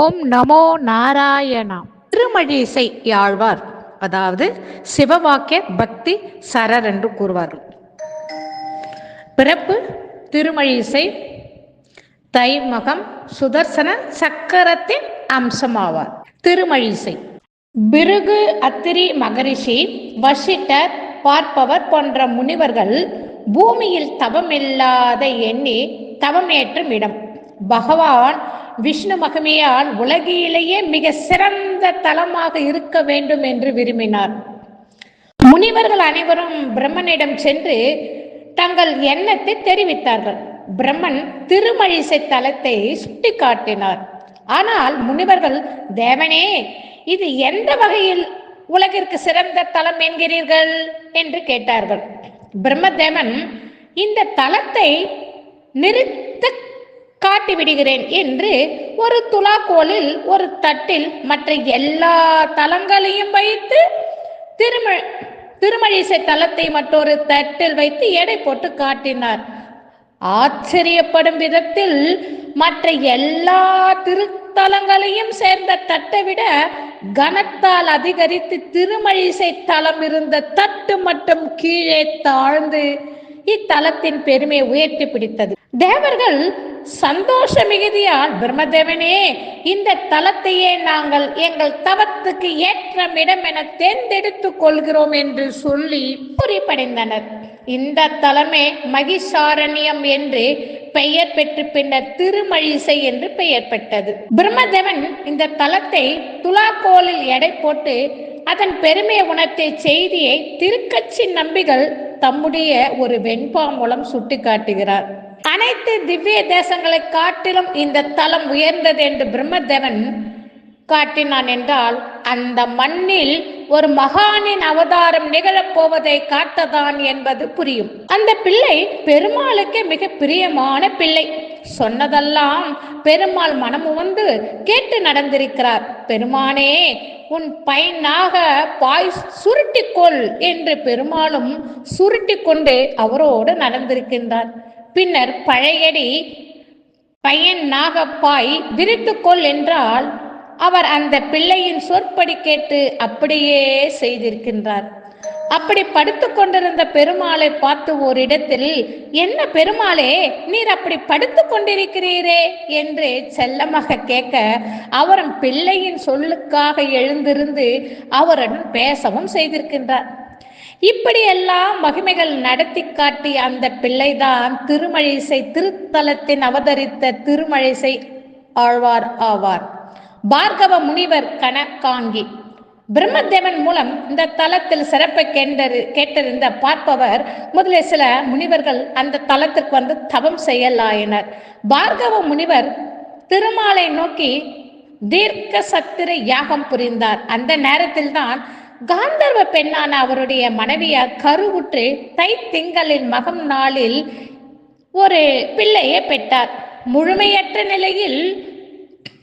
ஓம் நமோ நாராயணா திருமழிசை யாழ்வார் அதாவது சிவவாக்கிய பக்தி சரர் என்று கூறுவார்கள். பிறப்பு திருமழிசை தைமகம் சுதர்சன சக்கரத்தின் அம்சமாவார். திருமழிசை. பிருகு அத்திரி மகரிஷி வசிட்டர் பார்ப்பவர் போன்ற முனிவர்கள் பூமியில் தவமில்லாத எண்ணி தவமேற்றும் இடம். பகவான் விஷ்ணு மகிமையால் உலகிலேயே மிக சிறந்த தலமாக இருக்க வேண்டும் என்று விரும்பினார். முனிவர்கள் அனைவரும் பிரம்மனிடம் சென்று தங்கள் எண்ணத்தை தெரிவித்தார்கள். பிரம்மன் திருமழிசை தலத்தை சுட்டிக்காட்டினார். ஆனால் முனிவர்கள் தேவனே இது எந்த வகையில் உலகிற்கு சிறந்த தலம் என்கிறீர்கள்? என்று கேட்டார்கள். பிரம்மதேவன் இந்த தலத்தை நிறுத்த காட்டி விடுகிறேன் என்று ஒரு துலாக்கோலில் ஒரு தட்டில் மற்ற எல்லா தலங்களையும் வைத்து திரும திருமழிசை தலத்தை மற்றொரு தட்டில் வைத்து எடை போட்டு காட்டினார். ஆச்சரியப்படும் விதத்தில் மற்ற எல்லா திருத்தலங்களையும் சேர்ந்த தட்டை விட கனத்தால் அதிகரித்து திருமழிசை தலம் இருந்த தட்டு மட்டும் கீழே தாழ்ந்து இத்தலத்தின் பெருமையை உயர்த்தி பிடித்தது. தேவர்கள் சந்தோஷ மிகுதியால் பிரம்மதேவனே இந்த தலத்தையே நாங்கள் எங்கள் தவத்துக்கு ஏற்ற இடம் என தேர்ந்தெடுத்து கொள்கிறோம் என்று சொல்லி குறிப்படைந்தனர் இந்த தலமே மகிஷாரண்யம் என்று பெயர் பெற்று பின்னர் திருமழிசை என்று பெயர் பெற்றது. பிரம்மதேவன் இந்த தலத்தை துலாக்கோலில் எடை போட்டு அதன் பெருமை உணர்த்திய செய்தியை திருக்கட்சி நம்பிகள் தம்முடைய ஒரு வெண்பா மூலம் சுட்டிக்காட்டுகிறார். அனைத்து திவ்ய தேசங்களை காட்டிலும் இந்த தலம் உயர்ந்தது என்று பிரம்மதேவன் காட்டினான் என்றால் அந்த மண்ணில் ஒரு மகானின் அவதாரம் நிகழப் போவதை காட்டதான் என்பது புரியும். அந்த பிள்ளை பெருமாளுக்கு மிக பிரியமான பிள்ளை. சொன்னதெல்லாம் பெருமாள் மனம் வந்து கேட்டு நடந்திருக்கிறார். பெருமானே உன் பையனாக பாய் சுருட்டிக்கொள் என்று பெருமாளும் சுருட்டி கொண்டு அவரோடு நடந்திருக்கின்றார். பின்னர் பழையடி பையன் நாகப்பாய் விரித்துக்கொள் என்றால் அவர் அந்த பிள்ளையின் சொற்படி கேட்டு அப்படியே செய்திருக்கின்றார். அப்படி படுத்து கொண்டிருந்த பெருமாளை பார்த்து ஓரிடத்தில் என்ன பெருமாளே நீர் அப்படி படுத்து கொண்டிருக்கிறீரே? என்று செல்லமாக கேட்க அவரும் பிள்ளையின் சொல்லுக்காக எழுந்திருந்து அவருடன் பேசவும் செய்திருக்கின்றார். இப்படியெல்லாம் மகிமைகள் நடத்தி காட்டி அந்த பிள்ளைதான் திருமழிசை திருத்தலத்தின் அவதரித்த திருமழிசை ஆழ்வார் ஆவார். பார்கவ முனிவர் கணக்காங்கி பிரம்மதேவன் மூலம் இந்த தலத்தில் சிறப்பை கேண்டரு கேட்டிருந்த பார்ப்பவர் முதலில் சில முனிவர்கள் அந்த தலத்திற்கு வந்து தவம் செய்யலாயினர். பார்கவ முனிவர் திருமாலை நோக்கி தீர்க்க சத்திர யாகம் புரிந்தார். அந்த நேரத்தில் தான் காந்தர்வ பெண்ணான அவருடைய மனைவியார் கருவுற்று தை திங்களின் மகம் நாளில் ஒரு பிள்ளையை பெற்றார். முழுமையற்ற நிலையில்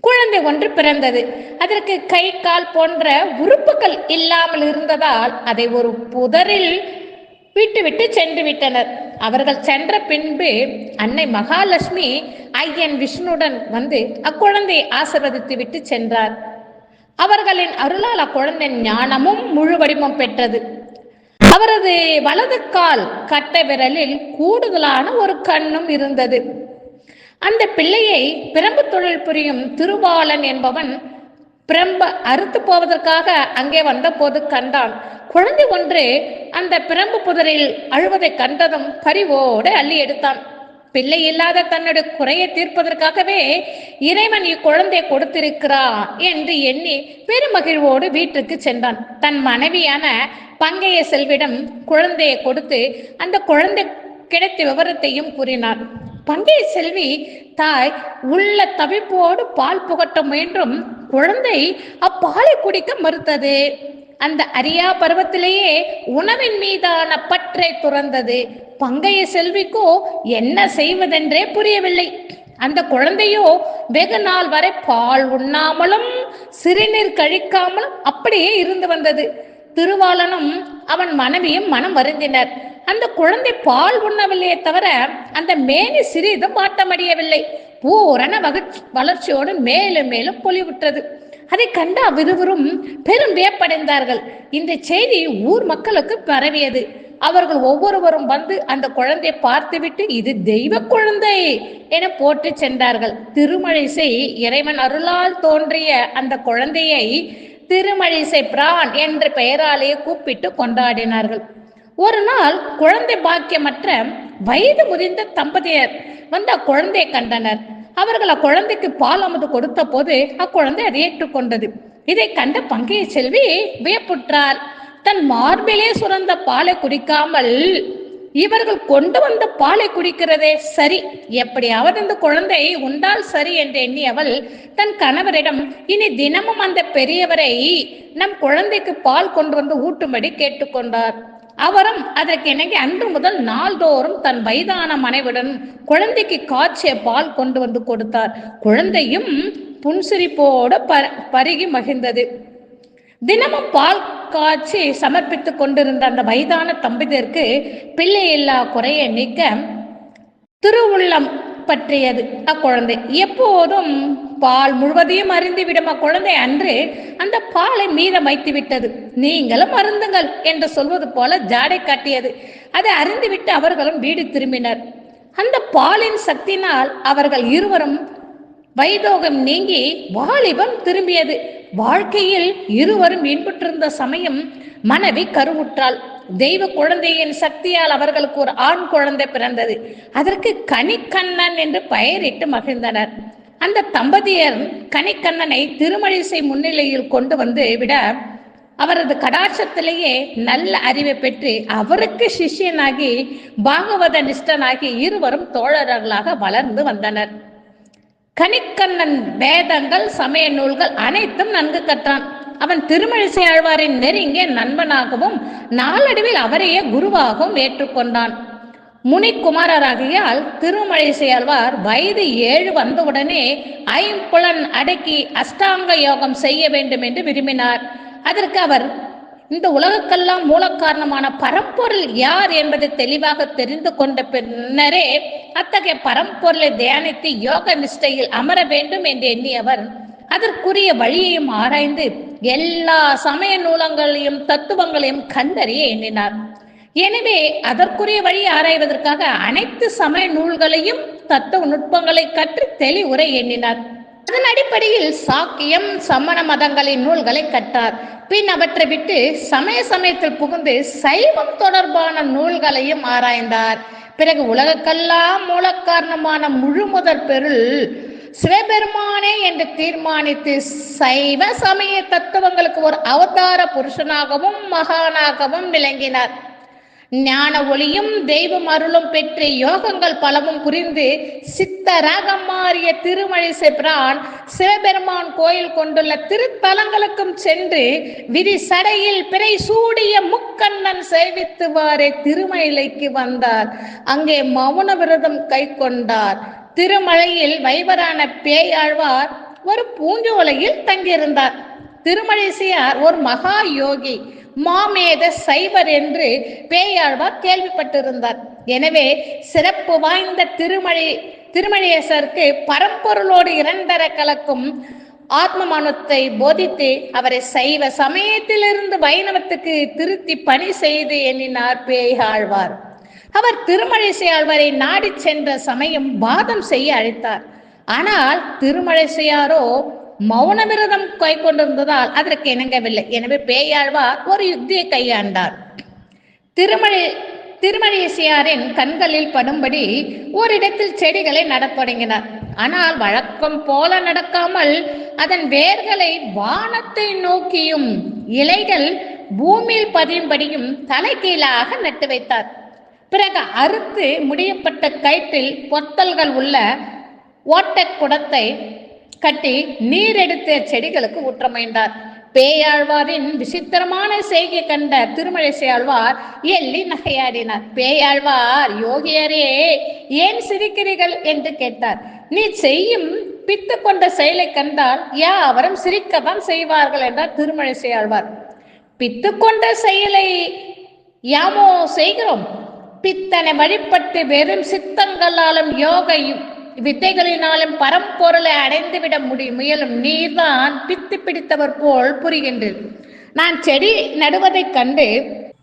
குழந்தை ஒன்று பிறந்தது. அதற்கு கை கால் போன்ற உறுப்புகள் இல்லாமல் இருந்ததால் அதை ஒரு புதரில் விட்டுவிட்டு சென்று விட்டனர். அவர்கள் சென்ற பின்பு அன்னை மகாலட்சுமி ஐயன் விஷ்ணுடன் வந்து அக்குழந்தையை ஆசிர்வதித்து விட்டு சென்றார். அவர்களின் அருளால் அக்குழந்தை ஞானமும் முழு வடிவம் பெற்றது. அவரது வலது கால் கட்ட விரலில் கூடுதலான ஒரு கண்ணும் இருந்தது. அந்த பிள்ளையை பிரம்பு தொழில் புரியும் திருபாலன் என்பவன் பிரம்ப அறுத்து போவதற்காக அங்கே வந்த போது கண்டான். குழந்தை ஒன்று அந்த பிரம்பு புதரில் அழுவதை கண்டதும் பரிவோடு அள்ளி எடுத்தான். பிள்ளை இல்லாத தன்னுடைய குறையை தீர்ப்பதற்காகவே இறைவன் இக்குழந்தை கொடுத்திருக்கிறான் என்று எண்ணி பெருமகிழ்வோடு வீட்டுக்கு சென்றான். தன் மனைவியான பங்கைய செல்விடம் குழந்தையை கொடுத்து அந்த குழந்தை கிடைத்த விவரத்தையும் கூறினார். பங்கைய செல்வி தாய் உள்ள தவிப்போடு பால் புகட்ட முயன்றும் குழந்தை அப்பாலை குடிக்க மறுத்தது. அந்த அரியா பருவத்திலேயே உணவின் மீதான பற்றை துறந்தது. பங்கைய செல்விக்கோ என்ன செய்வதென்றே புரியவில்லை. அந்த குழந்தையோ வெகு நாள் வரை பால் உண்ணாமலும் சிறுநீர் கழிக்காமலும் அப்படியே இருந்து வந்தது. திருவாளனும் அவன் மனைவியும் மனம் வருந்தினர். அந்த குழந்தை பால் உண்ணவில்லையே தவிர அந்த மேனி சிறிதும் மாட்டமடையவில்லை பூரண வகு வளர்ச்சியோடு மேலும் மேலும் பொலிவுற்றது. அதை கண்ட அவ்விருவரும் பெரும் வியப்படைந்தார்கள். இந்த செய்தி ஊர் மக்களுக்கு பரவியது. அவர்கள் ஒவ்வொருவரும் வந்து அந்த குழந்தையை பார்த்துவிட்டு இது தெய்வ குழந்தை என போற்றி சென்றார்கள். திருமழிசை இறைவன் அருளால் தோன்றிய அந்த குழந்தையை திருமழிசை பிரான் என்ற பெயராலேயே கூப்பிட்டு கொண்டாடினார்கள். ஒரு நாள் குழந்தை பாக்கியமற்ற வயது முதிர்ந்த தம்பதியர் வந்து அக்குழந்தையை கண்டனர். அவர்கள் அக்குழந்தைக்கு பால் அமுது கொடுத்த போது அக்குழந்தை அதை ஏற்றுக்கொண்டது. இதை கண்ட பங்கைய செல்வி வியப்புற்றார் தன் மார்பிலே சுரந்த பாலை குடிக்காமல் இவர்கள் கொண்டு வந்த பாலை குடிக்கிறதே சரி. எப்படியாவது இந்த குழந்தை உண்டால் சரி என்று எண்ணியவள் தன் கணவரிடம் இனி தினமும் அந்த பெரியவரை நம் குழந்தைக்கு பால் கொண்டு வந்து ஊட்டும்படி கேட்டுக்கொண்டார். அவரும் அதற்கு இணங்கி அன்று முதல் நாள்தோறும் தன் வயதான மனைவிடன் குழந்தைக்கு காய்ச்சிய பால் கொண்டு வந்து கொடுத்தார். குழந்தையும் புன்சிரிப்போடு ப பருகி மகிழ்ந்தது. தினமும் பால் காய்ச்சி சமர்ப்பித்துக் கொண்டிருந்த அந்த வயதான தம்பதியருக்கு பிள்ளை இல்லா குறையை நீக்க திருவுள்ளம் பற்றியது. அக்குழந்தை எப்போதும் பால் முழுவதையும் அருந்தி விடும் அக்குழந்தை அன்று அந்த பாலை மீதம் வைத்து விட்டது. நீங்களும் அருந்துங்கள் என்று சொல்வது போல ஜாடை காட்டியது. அதை அறிந்துவிட்டு அவர்களும் வீடு திரும்பினர். அந்த பாலின் சக்தினால் அவர்கள் இருவரும் வைதோகம் நீங்கி வாலிபம் திரும்பியது. வாழ்க்கையில் இருவரும் இன்புற்றிருந்த சமயம் மனைவி கருவுற்றாள். தெய்வ குழந்தையின் சக்தியால் அவர்களுக்கு ஒரு ஆண் குழந்தை பிறந்தது. அதற்கு கனிக்கண்ணன் என்று பெயரிட்டு மகிழ்ந்தனர். அந்த தம்பதியர் கனிக்கண்ணனை திருமழிசை முன்னிலையில் கொண்டு வந்து விட அவரது கடாட்சத்திலேயே நல்ல அறிவை பெற்று அவருக்கு சிஷ்யனாகி பாகவத நிஷ்டனாகி இருவரும் தோழர்களாக வளர்ந்து வந்தனர். கணிக்கண்ணன் வேதங்கள் சமய நூல்கள் அனைத்தும் நன்கு கற்றான். அவன் திருமழிசை ஆழ்வாரின் நெருங்கிய நண்பனாகவும் நாளடைவில் அவரையே குருவாகவும் ஏற்றுக்கொண்டான். முனிக்குமாரராகியால் திருமழிசை ஆழ்வார் வயது ஏழு வந்தவுடனே ஐம்புலன் அடக்கி அஷ்டாங்க யோகம் செய்ய வேண்டும் என்று விரும்பினார். அதற்கு அவர் இந்த உலகக்கெல்லாம் மூல காரணமான பரம்பொருள் யார் என்பதை தெளிவாக தெரிந்து கொண்ட பின்னரே அத்தகைய பரம்பொருளை தியானித்து யோக நிஷ்டையில் அமர வேண்டும் என்று எண்ணியவர். அதற்குரிய வழியையும் ஆராய்ந்து எல்லா சமய நூலங்களையும் தத்துவங்களையும் கண்டறிய எண்ணினார். எனவே அதற்குரிய வழி ஆராய்வதற்காக அனைத்து சமய நூல்களையும் தத்துவ நுட்பங்களை கற்று தெளிவுரை எண்ணினார். அதன் அடிப்படையில் சாக்கியம் சமண மதங்களின் நூல்களை கற்றார். பின் அவற்றை விட்டு சமய சமயத்தில் புகுந்து சைவம் தொடர்பான நூல்களையும் ஆராய்ந்தார். பிறகு உலகக்கெல்லாம் மூல காரணமான முழுமுதற் பெருள் சிவபெருமானே என்று தீர்மானித்து சைவ சமய தத்துவங்களுக்கு ஒரு அவதார புருஷனாகவும் மகானாகவும் விளங்கினார். ஞான ஒளியும் தெய்வம் அருளும் பெற்று யோகங்கள் பலவும் புரிந்து சித்தராக மாறிய திருமழிசை பிரான் சிவபெருமான் கோயில் கொண்டுள்ள திருத்தலங்களுக்கும் சென்று விதி சடையில் பிறை சூடிய முக்கண்ணன் சேவித்துவாரே திருமயிலைக்கு வந்தார். அங்கே மௌன விரதம் கை கொண்டார் திருமலையில் வைவரான பேயாழ்வார் ஒரு பூஞ்சோலையில் தங்கியிருந்தார். திருமழிசையார் ஒரு மகா யோகி. மாமேத சைவர் என்று பேயாழ்வார் கேள்விப்பட்டிருந்தார். எனவே சிறப்பு வாய்ந்த திருமழி திருமழியசருக்கு பரம்பொருளோடு இரண்டர கலக்கும் ஆத்மமானத்தை போதித்து அவரை சைவ சமயத்திலிருந்து வைணவத்துக்கு திருத்தி பணி செய்து எண்ணினார் பேயாழ்வார். அவர் திருமழிசை ஆழ்வாரை நாடி சென்ற சமயம் வாதம் செய்ய அழைத்தார். ஆனால் திருமழிசையாரோ மௌன விரதம் கை கொண்டிருந்ததால் அதற்கு இணங்கவில்லை. எனவே பேயாழ்வார் ஒரு யுக்தியை கையாண்டார். திருமழி திருமழிசையாரின் கண்களில் படும்படி ஓரிடத்தில் செடிகளை நடத் தொடங்கினார். ஆனால் வழக்கம் போல நடக்காமல் அதன் வேர்களை வானத்தை நோக்கியும் இலைகள் பூமியில் பதியும்படியும் தலைகீழாக நட்டு வைத்தார். பிறகு அறுத்து முடியப்பட்ட கயிற்றில் பொத்தல்கள் உள்ள ஓட்டக் குடத்தை கட்டி நீர் எடுத்த செடிகளுக்கு ஊற்றமைந்தார் பேயாழ்வாரின் விசித்திரமான செய்கை கண்ட திருமழிசை ஆழ்வார் எள்ளி நகையாடினார். பேயாழ்வார் யோகியரே ஏன் சிரிக்கிறீர்கள்? என்று கேட்டார். நீ செய்யும் பித்து கொண்ட செயலை கண்டால் யாவரும் சிரிக்கத்தான் செய்வார்கள் என்றார் திருமழிசை ஆழ்வார். பித்து கொண்ட செயலை யாமோ செய்கிறோம். பித்தனை வழிபட்டு வெறும் சித்தங்களாலும் யோகையும் வித்தைகளினாலும் பரம்பொருளை அடைந்துவிட முடியும் முயலும் நீர்தான் பித்து பிடித்தவர் போல் புரிகின்றது. நான் செடி நடுவதைக் கண்டு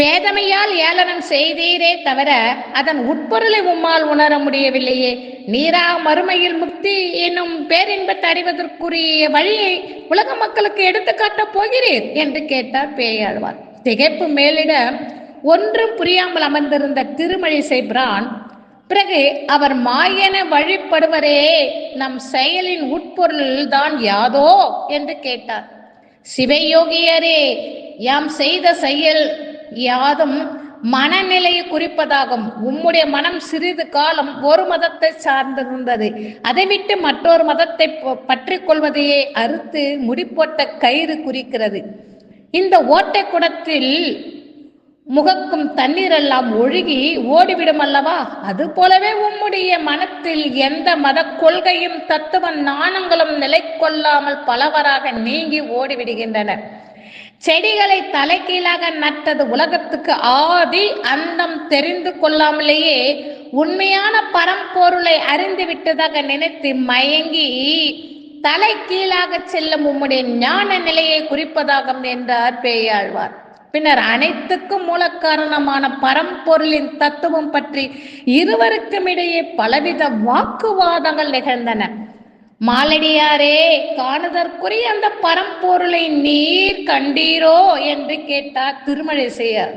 பேதமையால் ஏளனம் செய்தீரே தவிர அதன் உட்பொருளை உம்மால் உணர முடியவில்லையே. நீரா மறுமையில் முக்தி என்னும் பேரின்பத்தை அடைவதற்குரிய வழியை உலக மக்களுக்கு எடுத்துக்காட்டப் போகிறீர் என்று கேட்டார் பேயாழ்வார். திகைப்பு மேலிட ஒன்றும் புரியாமல் அமர்ந்திருந்த திருமழிசை பிரான் பிறகு அவர் மாயன வழிபடுவரே நம் செயலின் உட்பொருள் தான் யாதோ என்று கேட்டார். சிவயோகியரே யாம் செய்த செயல் யாதும் மனநிலையை குறிப்பதாகும். உம்முடைய மனம் சிறிது காலம் ஒரு மதத்தை சார்ந்திருந்தது. அதை விட்டு மற்றொரு மதத்தை பற்றி கொள்வதையே அறுத்து முடிப்போட்ட கயிறு குறிக்கிறது. இந்த ஓட்டை குடத்தில் முகக்கும் தண்ணீர் எல்லாம் ஒழுகி ஓடிவிடும் அல்லவா அது போலவே உம்முடைய மனத்தில் எந்த மத கொள்கையும் தத்துவ நாணங்களும் நிலை கொள்ளாமல் பலவராக நீங்கி ஓடிவிடுகின்றன செடிகளை தலைகீழாக நட்டது உலகத்துக்கு ஆதி அந்தம் தெரிந்து கொள்ளாமலேயே உண்மையான பரம்பொருளை அறிந்து விட்டதாக நினைத்து மயங்கி தலை கீழாக செல்லும் உம்முடைய ஞான நிலையை குறிப்பதாகும் என்றார் பேயாழ்வார். பின்னர் அனைத்துக்கும் மூல காரணமான பரம்பொருளின் தத்துவம் பற்றி இருவருக்கும் இடையே பலவித வாக்குவாதங்கள் நிகழ்ந்தன. மாலடியாரே காணுதற்குரிய அந்த பரம்பொருளை நீர் கண்டீரோ என்று கேட்டார் திருமழிசையார்.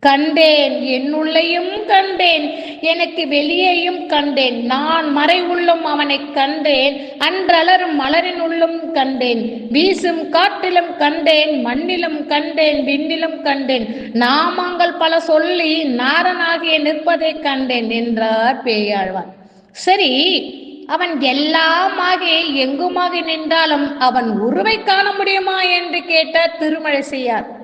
கண்டேன் என்னுள்ளையும் கண்டேன் எனக்கு வெளியேயும் கண்டேன். நான் மறை உள்ளும் அவனை கண்டேன் அன்றலரும் மலரின் உள்ளும் கண்டேன். வீசும் காட்டிலும் கண்டேன் மண்ணிலும் கண்டேன் விண்ணிலும் கண்டேன். நாமங்கள் பல சொல்லி நாரனாகிய நிற்பதை கண்டேன் என்றார் பேயாழ்வார். சரி அவன் எல்லாமாக எங்குமாகி நின்றாலும் அவன் உருவை காண முடியுமா? என்று கேட்டார் செய்யார்.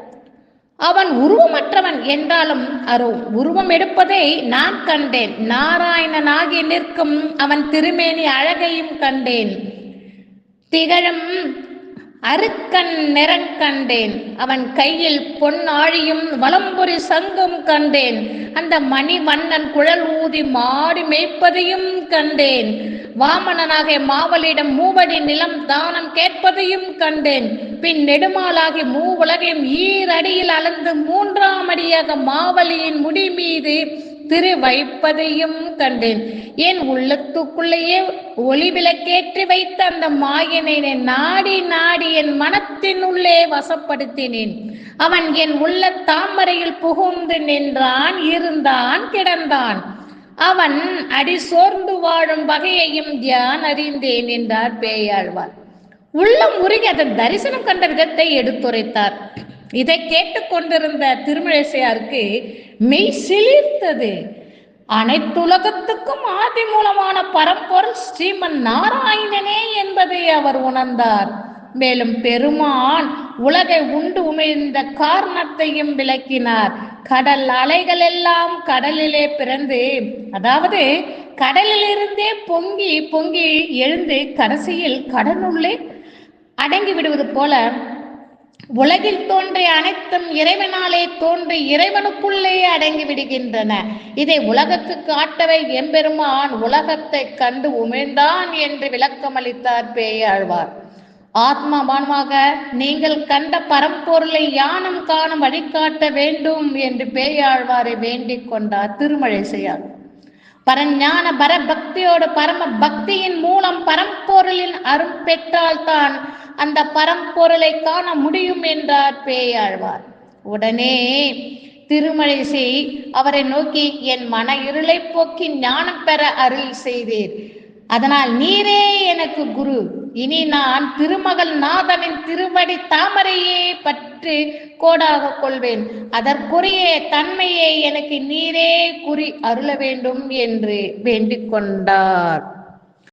அவன் உருவமற்றவன் என்றாலும் அரும் உருவம் எடுப்பதை நான் கண்டேன். நாராயணனாகி நிற்கும் அவன் திருமேனி அழகையும் கண்டேன். திகழும் அருக்கன் நிறங்கண்டேன் அவன் கையில் பொன்னாழியும் வலம்புரி சங்கும் கண்டேன். அந்த மணி மன்னன் குழல் ஊதி மாடி மேய்ப்பதையும் கண்டேன். வாமனனாக மாவலிடம் மூவடி நிலம் தானம் கேட்பதையும் கண்டேன். பின் நெடுமாலாகி மூவுலகையும் ஈரடியில் அளந்து மூன்றாம் அடியாக மாவலியின் முடி மீது திரு வைப்பதையும் கண்டேன். என் உள்ளத்துக்குள்ளேயே ஒளி விளக்கேற்றி வைத்த அந்த மாயனை நாடி நாடி என் மனத்தின் உள்ளே வசப்படுத்தினேன். அவன் என் உள்ள தாமரையில் புகுந்து நின்றான் இருந்தான் கிடந்தான். அவன் அடி சோர்ந்து வாழும் வகையையும் தியான் அறிந்தேன் என்றார் பேயாழ்வார். உள்ளம் உருகி அதன் தரிசனம் கண்ட விதத்தை எடுத்துரைத்தார். இதை கேட்டுக்கொண்டிருந்த திருமழிசையாருக்கு மெய் சிலிர்த்தது அனைத்துலகத்துக்கும் ஆதி மூலமான பரம்பொருள் ஸ்ரீமன் நாராயணனே என்பதை அவர் உணர்ந்தார். மேலும் பெருமான் உலகை உண்டு உமிழ்ந்த காரணத்தையும் விளக்கினார். கடல் அலைகள் எல்லாம் கடலிலே பிறந்து அதாவது கடலிலிருந்தே பொங்கி பொங்கி எழுந்து கடைசியில் கடலுள்ளே அடங்கி விடுவது போல உலகில் தோன்றிய அனைத்தும் இறைவனாலே தோன்றி இறைவனுக்குள்ளே அடங்கி விடுகின்றன. இதை உலகத்துக்கு காட்டவை எம்பெருமான் உலகத்தை கண்டு உமிழ்ந்தான் என்று விளக்கமளித்தார் பேயாழ்வார். ஆத்மாவான்மாக நீங்கள் கண்ட பரம்பொருளை யானம் காணும் வழிகாட்ட வேண்டும் என்று பேயாழ்வாரை வேண்டிக் கொண்டார் திருமழிசையார். பரஞான பரபக்தியோடு பரம பக்தியின் மூலம் பரம்பொருளின் அரும் பெற்றால்தான் அந்த பரம்பொருளை காண முடியும் என்றார் பேயாழ்வார். உடனே திருமழிசை அவரை நோக்கி என் மன இருளை போக்கி ஞானம் பெற அருள் செய்தீர். அதனால் நீரே எனக்கு குரு. இனி நான் திருமகள் நாதனின் திருவடி தாமரையே பற்றி கோடாக கொள்வேன். அதற்குரிய தன்மையை எனக்கு நீரே குறி அருள வேண்டும் என்று வேண்டிக் கொண்டார்.